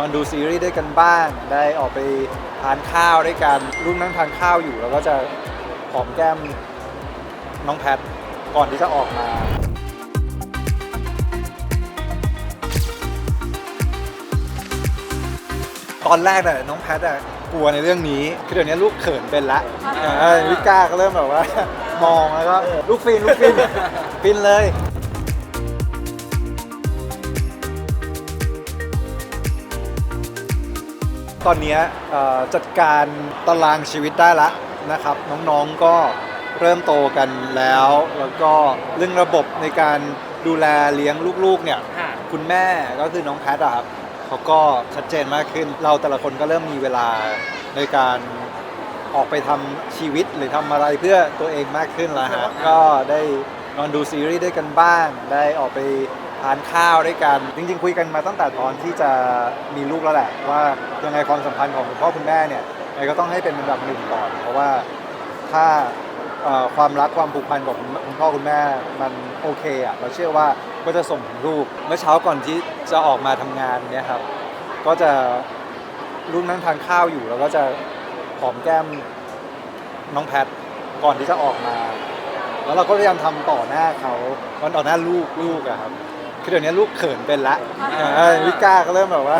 นอนดูซีรีส์ด้วยกันบ้าง ได้ออกไปทานข้าวด้วยกันลูกนั่งทานข้าวอยู่ แล้วก็จะหอมแก้มน้องแพทก่อนที่จะออกมา ตอนแรกน่ะน้องแพทอะกลัวในเรื่องนี้คือเดี๋ยวนี้ลูกเขินเป็นละเออวิก้าก็เริ่มแบบว่ามองแล้วก็ลูกฟินลูกฟินฟินเลย ตอนเนี้ยเอ่อจัดการตารางชีวิตได้ละนะครับ น้องๆก็เริ่มโตกันแล้ว แล้วก็เรื่องระบบในการดูแลเลี้ยงลูกๆเนี่ยค่ะคุณแม่ก็คือน้องแพทอะครับเขาก็ชัดเจนมากขึ้น เราแต่ละคนก็เริ่มมีเวลาในการออกไปทำชีวิตหรือทำอะไรเพื่อตัวเองมากขึ้นแล้วฮะก็ได้นอนดูซีรีส์ด้วยกันบ้าง ได้ออกไป ทานข้าวด้วยกัน จริง ๆ คุยกันมาตั้งแต่ตอนที่จะมีลูกแล้วแหละ ว่ายังไงความสัมพันธ์ของคุณพ่อคุณแม่เนี่ยไงก็ต้องให้เป็นอันดับหนึ่งก่อน เพราะว่าถ้าความรักความผูกพันกับคุณพ่อคุณแม่มันโอเคอะเราเชื่อว่าก็จะส่งถึงลูกเมื่อเช้าก่อนที่จะออกมาทำงานเนี่ยครับ ก็จะลูกนั่งทานข้าวอยู่ แล้วก็จะหอมแก้มน้องแพทก่อนที่จะออกมา แล้วเราก็พยายามทำต่อหน้าเขาวันต่อหน้าลูกลูกอะครับ คือเดี๋ยวนี้ลูกเขินเป็นละเออวิก้าก็เริ่มแบบว่า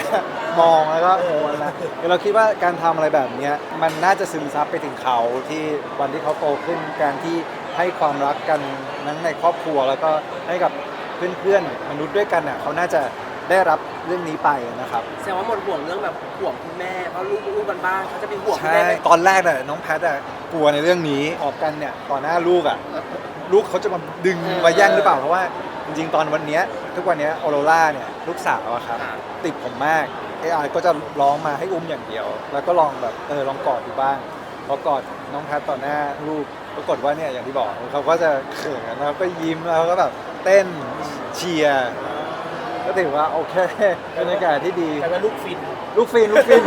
มองแล้วก็โอนละคือเราคิดว่าการทำอะไรแบบเนี้ยมันน่าจะซึมซับไปถึงเขาที่วันที่เขาโตขึ้นการที่ให้ความรักกันทั้งในครอบครัวแล้วก็ให้กับเพื่อนๆมนุษย์ด้วยกันอะเขาน่าจะได้รับเรื่องนี้ไปนะครับ แสดงว่าหมดห่วงเรื่องแบบห่วงคุณแม่เพราะลูกลูกกันบ้านเขาจะเป็นห่วงคุณใช่แม่ไหมตอนแรกน่ะน้องแพทอะกลัวในเรื่องนี้ออกกันเนี่ยต่อหน้าลูกอะลูกเขาจะมาดึงมาแย่งหรือเปล่าเพราะว่า จริงๆ ตอนวันเนี้ยทุกวันเนี้ยออโรล่าเนี่ยลูกสาวอะครับค่ะติดผมมากไออาร์ก็จะร้องมาให้อุ้มอย่างเดียว แล้วก็ลองแบบเออลองกอดดูบ้างพอกอดน้องแพทต่อหน้าลูกปรากฏว่าเนี่ยอย่างที่บอกเขาก็จะเขินแล้วก็ยิ้มแล้วก็แบบเต้นเชียร์ก็ถือว่าโอเคบรรยากาศที่ดี แต่ว่าลูกฟินลูกฟินลูกฟิน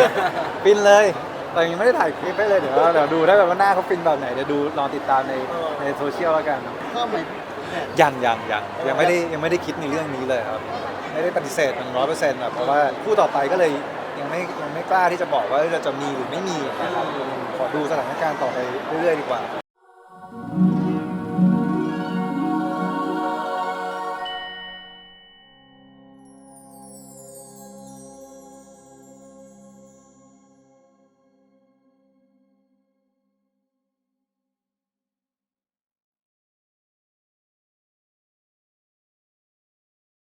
ฟินเลยแต่ยังไม่ได้ถ่ายคลิปให้เลยเดี๋ยวเดี๋ยวดูถ้าแบบว่าหน้าเขาฟินแบบไหนเดี๋ยวดูรอติดตามในเออในโซเชียลแล้วกันเพิ่มไหม ยังยังยังยังไม่ได้ยังไม่ได้คิดในเรื่องนี้เลยครับ ไม่ได้ปฏิเสธหนึ่งร้อยเปอร์เซ็นต์เพราะว่าคู่ต่อไปก็เลยยังไม่ยังไม่กล้าที่จะบอกว่าเราจะมีหรือไม่มีนะครับขอดูสถานการณ์ต่อไปเรื่อยๆดีกว่า